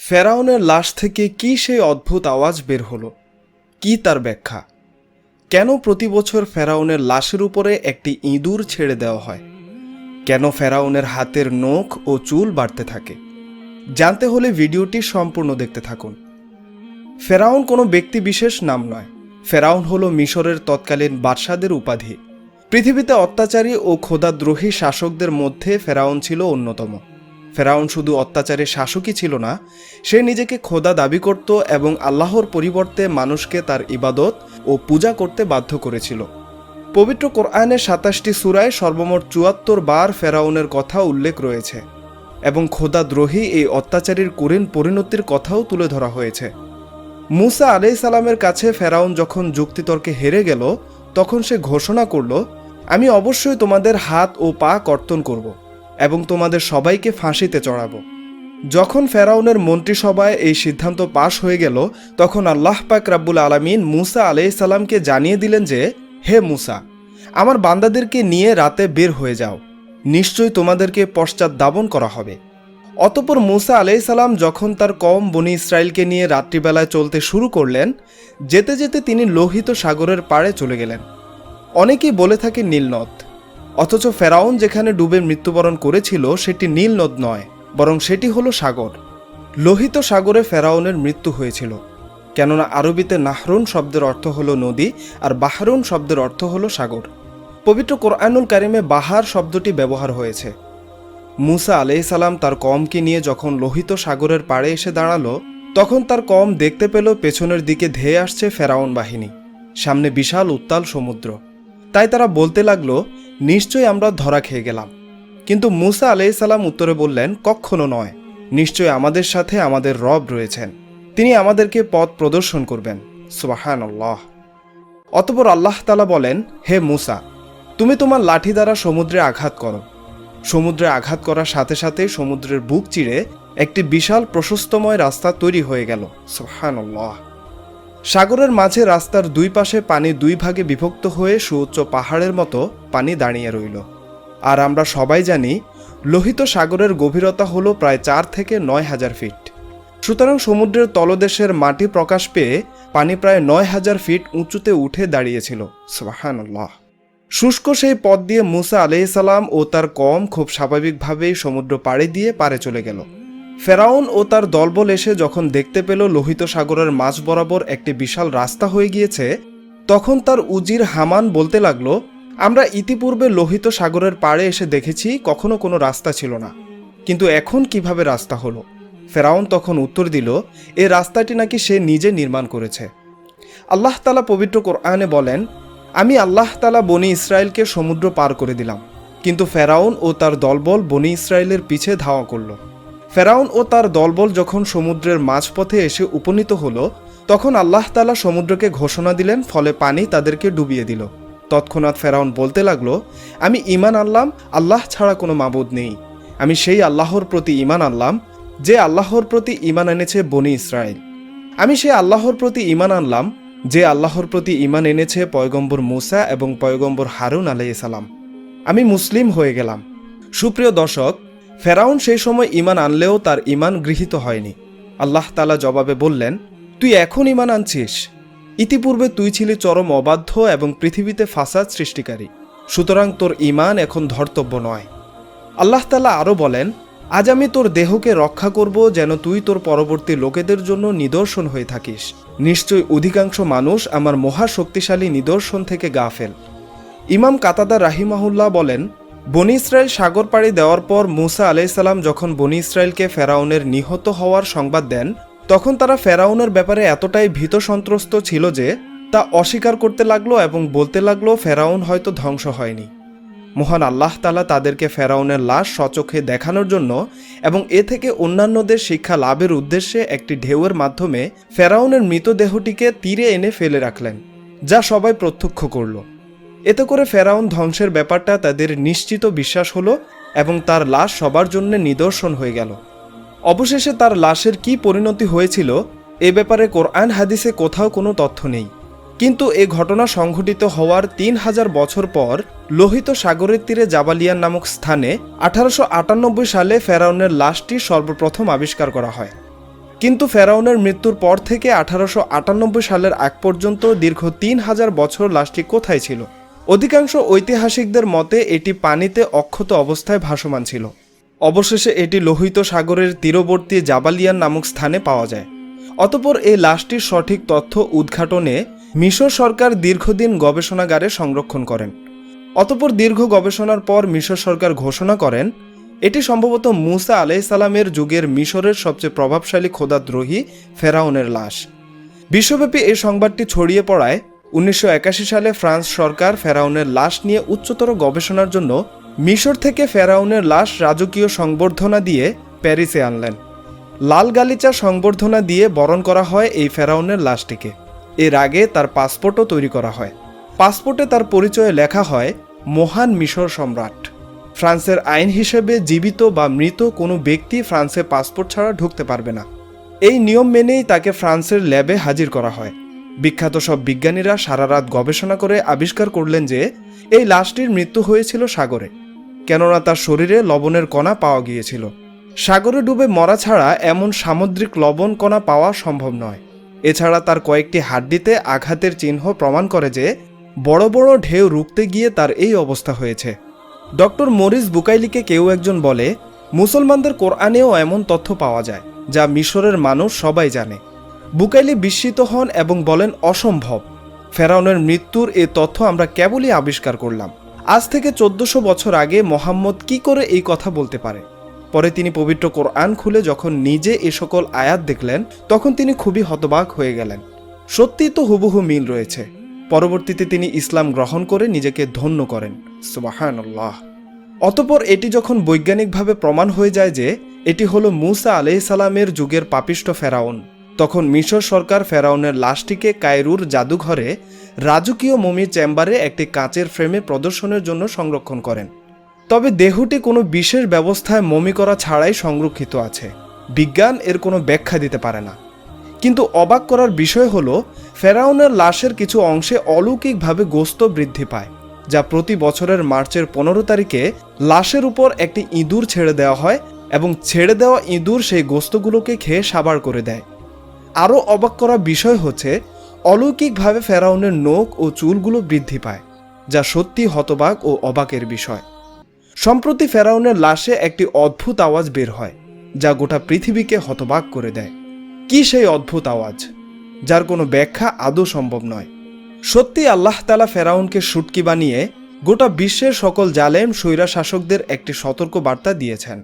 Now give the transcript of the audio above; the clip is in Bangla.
ফেরাউনের লাশ থেকে কি সেই অদ্ভুত আওয়াজ বের হলো? কি তার ব্যাখ্যা? কেন প্রতি বছর ফেরাউনের লাশের উপরে একটি ইঁদুর ছেড়ে দেওয়া হয়? কেন ফেরাউনের হাতের নখ ও চুল বাড়তে থাকে? জানতে হলে ভিডিওটি সম্পূর্ণ দেখতে থাকুন। ফেরাউন কোনো ব্যক্তি বিশেষ নাম নয়। ফেরাউন হলো মিশরের তৎকালীন বাদশাদের উপাধি। পৃথিবীতে অত্যাচারী ও খোদাদ্রোহী শাসকদের মধ্যে ফেরাউন ছিল অন্যতম। ফেরাউন শুধু অত্যাচারের শাসকই ছিল না, সে নিজেকে খোদা দাবি করত এবং আল্লাহর পরিবর্তে মানুষকে তার ইবাদত ও পূজা করতে বাধ্য করেছিল। পবিত্র কোরআনের সাতাশটি সুরায় সর্বমোট চুয়াত্তর বার ফেরাউনের কথা উল্লেখ রয়েছে এবং খোদাদ্রোহী এই অত্যাচারীর করিন পরিণতির কথাও তুলে ধরা হয়েছে। মুসা আলাই সালামের কাছে ফেরাউন যখন যুক্তিতর্কে হেরে গেল, তখন সে ঘোষণা করল, আমি অবশ্যই তোমাদের হাত ও পা কর্তন করব। এবং তোমাদের সবাইকে ফাঁসিতে চড়াবো। যখন ফেরাউনের মন্ত্রিসভায় এই সিদ্ধান্ত পাশ হয়ে গেল, তখন আল্লাহ পাক রাব্বুল আলামিন মুসা আলাই সালামকে জানিয়ে দিলেন যে, হে মুসা, আমার বান্দাদেরকে নিয়ে রাতে বের হয়ে যাও। নিশ্চয়ই তোমাদেরকে পশ্চাৎ দাবন করা হবে। অতপর মুসা আলাই সালাম যখন তার কম বনি ইসরায়েলকে নিয়ে রাত্রিবেলায় চলতে শুরু করলেন, যেতে যেতে তিনি লোহিত সাগরের পাড়ে চলে গেলেন। অনেকেই বলে থাকে নীলনদ। অথচ ফেরাউন যেখানে ডুবে মৃত্যুবরণ করেছিল, সেটি নীল নদ নয়, বরং সেটি হলো সাগর। লোহিত সাগরে ফেরাউনের মৃত্যু হয়েছিল, কেননা আরবিতে নাহরুন শব্দের অর্থ হলো নদী, আর বাহারুন শব্দের অর্থ হলো সাগর। পবিত্র কোরআনুল কারিমে বাহার শব্দটি ব্যবহার হয়েছে। মুসা আলাইসালাম তার কমকে নিয়ে যখন লোহিত সাগরের পাড়ে এসে দাঁড়াল, তখন তার কম দেখতে পেল পেছনের দিকে ধেয়ে আসছে ফেরাউন বাহিনী। সামনে বিশাল উত্তাল সমুদ্র। তাই তারা বলতে লাগল, নিশ্চয়ই আমরা ধরা খেয়ে গেলাম। কিন্তু মুসা আলাইসাল্লাম উত্তরে বললেন কখনো নয় নিশ্চয় আমাদের সাথে আমাদের রব রয়েছেন। তিনি আমাদেরকে পথ প্রদর্শন করবেন। সুবাহান অতপর আল্লাহ তালা বলেন, হে মুসা, তুমি তোমার লাঠি দ্বারা সমুদ্রে আঘাত করো। সমুদ্রে আঘাত করার সাথে সাথে সমুদ্রের বুক চিরে একটি বিশাল প্রশস্তময় রাস্তা তৈরি হয়ে গেল। সুবহান আল্লাহ সাগরের মাঝে রাস্তার দুই পাশে পানি দুই ভাগে বিভক্ত হয়ে সুউচ্চ পাহাড়ের মতো পানি দাঁড়িয়ে রইল। আর আমরা সবাই জানি, লোহিত সাগরের গভীরতা হলো প্রায় চার থেকে নয় হাজার ফিট। সুতরাং সমুদ্রের তলদেশের মাটি প্রকাশ পেয়ে পানি প্রায় নয় হাজার ফিট উঁচুতে উঠে দাঁড়িয়েছিল। সুবাহান্লাহ শুষ্ক সেই পথ দিয়ে মুসা আলাইসালাম ও তার কম খুব স্বাভাবিকভাবেই সমুদ্র পাড়ি দিয়ে পারে চলে গেল। ফেরাউন ও তার দলবল এসে যখন দেখতে পেল লোহিত সাগরের মাঝ বরাবর একটি বিশাল রাস্তা হয়ে গিয়েছে, তখন তার উজির হামান বলতে লাগল, আমরা ইতিপূর্বে লোহিত সাগরের পাড়ে এসে দেখেছি, কখনো কোনো রাস্তা ছিল না। কিন্তু এখন কীভাবে রাস্তা হলো? ফেরাউন তখন উত্তর দিল, এ রাস্তাটি নাকি সে নিজে নির্মাণ করেছে। আল্লাহ তালা পবিত্র কোরআনে বলেন, আমি আল্লাহ তালা বনি ইসরায়েলকে সমুদ্র পার করে দিলাম। কিন্তু ফেরাউন ও তার দলবল বনি ইসরায়েলের পিছে ধাওয়া করল। ফেরাউন ও তার দলবল যখন সমুদ্রের মাঝপথে এসে উপনীত হলো, তখন আল্লাহ তালা সমুদ্রকে ঘোষণা দিলেন, ফলে পানি তাদেরকে ডুবিয়ে দিল। তৎক্ষণাৎ ফেরাউন বলতে লাগল, আমি ইমান আনলাম, আল্লাহ ছাড়া কোনো মাবুদ নেই। আমি সেই আল্লাহর প্রতি ইমান আনলাম, যে আল্লাহর প্রতি ইমান এনেছে বনি ইসরায়েল। আমি সেই আল্লাহর প্রতি ইমান আনলাম, যে আল্লাহর প্রতি ইমান এনেছে পয়গম্বর মুসা এবং পয়গম্বর হারুন আলাইসালাম আমি মুসলিম হয়ে গেলাম। সুপ্রিয় দর্শক ফেরাউন সেই সময় ইমান আনলেও তার ইমান গৃহীত হয়নি। আল্লাহ তালা জবাবে বললেন, তুই এখন ইমান আনছিস। ইতিপূর্বে তুই ছিলি চরম অবাধ্য এবং পৃথিবীতে ফাসাদ সৃষ্টিকারী। সুতরাং তোর ইমান এখন ধর্তব্য নয়। আল্লাহ তালা আরও বলেন, আজ আমি তোর দেহকে রক্ষা করব যেন তুই তোর পরবর্তী লোকেদের জন্য নিদর্শন হয়ে থাকিস। নিশ্চয় অধিকাংশ মানুষ আমার মহা শক্তিশালী নিদর্শন থেকে গা গাফেল। ইমাম কাতাদা রাহিমাহুল্লাহ বলেন বনি ইসরায়েল সাগর পাড়ি দেওয়ার পর মুসা আলাইসাল্লাম যখন বনি ইসরায়েলকে ফেরাউনের নিহত হওয়ার সংবাদ দেন, তখন তারা ফেরাউনের ব্যাপারে এতটাই ভীত সন্ত্রস্ত ছিল যে, তা অস্বীকার করতে লাগল এবং বলতে লাগল ফেরাউন হয়তো ধ্বংস হয়নি। মহান আল্লাহ তালা তাদেরকে ফেরাউনের লাশ সচোখে দেখানোর জন্য এবং এ থেকে অন্যান্যদের শিক্ষা লাভের উদ্দেশ্যে একটি ঢেউয়ের মাধ্যমে ফেরাউনের মৃতদেহটিকে তীরে এনে ফেলে রাখলেন, যা সবাই প্রত্যক্ষ করল। এতে করে ফেরাউন ধ্বংসের ব্যাপারটা তাদের নিশ্চিত বিশ্বাস হলো এবং তার লাশ সবার জন্য নিদর্শন হয়ে গেল। অবশেষে তার লাশের কি পরিণতি হয়েছিল এ ব্যাপারে কোরআন হাদিসে কোথাও কোনো তথ্য নেই। কিন্তু এ ঘটনা সংঘটিত হওয়ার তিন হাজার বছর পর লোহিত সাগরের তীরে জাবালিয়ান নামক স্থানে আঠারোশো আটানব্বই সালে ফেরাউনের লাশটি সর্বপ্রথম আবিষ্কার করা হয়। কিন্তু ফেরাউনের মৃত্যুর পর থেকে আঠারোশো আটানব্বই সালের আগ পর্যন্ত দীর্ঘ তিন হাজার বছর লাশটি কোথায় ছিল? অধিকাংশ ঐতিহাসিকদের মতে এটি পানিতে অক্ষত অবস্থায় ভাসমান ছিল। অবশেষে এটি লোহিত সাগরের তীরবর্তী জাবালিয়ান নামক স্থানে পাওয়া যায়। অতপর এই লাশটির সঠিক তথ্য উদ্ঘাটনে মিশর সরকার দীর্ঘদিন গবেষণাগারে সংরক্ষণ করেন। অতপর দীর্ঘ গবেষণার পর মিশর সরকার ঘোষণা করেন, এটি সম্ভবত মুসা আলাইসালামের যুগের মিশরের সবচেয়ে প্রভাবশালী খোদাদ্রোহী ফেরাউনের লাশ। বিশ্বব্যাপী এই সংবাদটি ছড়িয়ে পড়ায় উনিশশো একাশি সালে ফ্রান্স সরকার ফেরাউনের লাশ নিয়ে উচ্চতর গবেষণার জন্য মিশর থেকে ফেরাউনের লাশ রাজকীয় সংবর্ধনা দিয়ে প্যারিসে আনলেন। লাল গালিচা সংবর্ধনা দিয়ে বরণ করা হয় এই ফেরাউনের লাশটিকে। এর আগে তার পাসপোর্টও তৈরি করা হয়। পাসপোর্টে তার পরিচয়ে লেখা হয়, মহান মিশর সম্রাট। ফ্রান্সের আইন হিসেবে জীবিত বা মৃত কোনো ব্যক্তি ফ্রান্সে পাসপোর্ট ছাড়া ঢুকতে পারবে না। এই নিয়ম মেনেই তাকে ফ্রান্সের ল্যাবে হাজির করা হয়। বিখ্যাত সব বিজ্ঞানীরা সারা রাত গবেষণা করে আবিষ্কার করলেন যে এই লাশটির মৃত্যু হয়েছিল সাগরে, কেননা তার শরীরে লবণের কণা পাওয়া গিয়েছিল। সাগরে ডুবে মরা ছাড়া এমন সামুদ্রিক লবণ কণা পাওয়া সম্ভব নয়। এছাড়া তার কয়েকটি হাড্ডিতে আঘাতের চিহ্ন প্রমাণ করে যে বড় বড় ঢেউ রুখতে গিয়ে তার এই অবস্থা হয়েছে। ডক্টর মরিস বুকাইলিকে কেউ একজন বলে, মুসলমানদের কোরআনেও এমন তথ্য পাওয়া যায়, যা মিশরের মানুষ সবাই জানে। বুকাইলি বিস্মিত হন এবং বলেন, অসম্ভব। ফেরাউনের মৃত্যুর এ তথ্য আমরা কেবলই আবিষ্কার করলাম। আজ থেকে চোদ্দশো বছর আগে মোহাম্মদ কি করে এই কথা বলতে পারে? পরে তিনি পবিত্র কোরআন খুলে যখন নিজে এ সকল আয়াত দেখলেন, তখন তিনি খুবই হতবাক হয়ে গেলেন। সত্যিই তো হুবহু মিল রয়েছে। পরবর্তীতে তিনি ইসলাম গ্রহণ করে নিজেকে ধন্য করেন। সুবাহান্লাহ অতপর এটি যখন বৈজ্ঞানিকভাবে প্রমাণ হয়ে যায় যে, এটি হলো মুসা আলাইসালামের যুগের পাপিষ্ট ফেরাউন। তখন মিশর সরকার ফেরাউনের লাশটিকে কায়রুর জাদুঘরে রাজকীয় মমি চেম্বারে একটি কাঁচের ফ্রেমে প্রদর্শনের জন্য সংরক্ষণ করেন। তবে দেহটি কোনো বিশেষ ব্যবস্থায় মমি করা ছাড়াই সংরক্ষিত আছে। বিজ্ঞান এর কোনো ব্যাখ্যা দিতে পারে না। কিন্তু অবাক করার বিষয় হলো, ফেরাউনের লাশের কিছু অংশে অলৌকিকভাবে গোস্ত বৃদ্ধি পায়, যা প্রতি বছরের মার্চের পনেরো তারিখে লাশের উপর একটি ইঁদুর ছেড়ে দেওয়া হয় এবং ছেড়ে দেওয়া ইঁদুর সেই গোস্তগুলোকে খেয়ে সাবার করে দেয়। আরও অবাক করা বিষয় হচ্ছে, অলৌকিকভাবে ফেরাউনের নোখ ও চুলগুলো বৃদ্ধি পায়, যা সত্যি হতবাক ও অবাকের বিষয়। সম্প্রতি ফেরাউনের লাশে একটি অদ্ভুত আওয়াজ বের হয়, যা গোটা পৃথিবীকে হতবাক করে দেয়। কি সেই অদ্ভুত আওয়াজ? যার কোনো ব্যাখ্যা আদৌ সম্ভব নয়। সত্যি আল্লাহ তালা ফেরাউনকে সুটকি বানিয়ে গোটা বিশ্বের সকল জালেম স্বৈরা শাসকদের একটি সতর্ক বার্তা দিয়েছেন।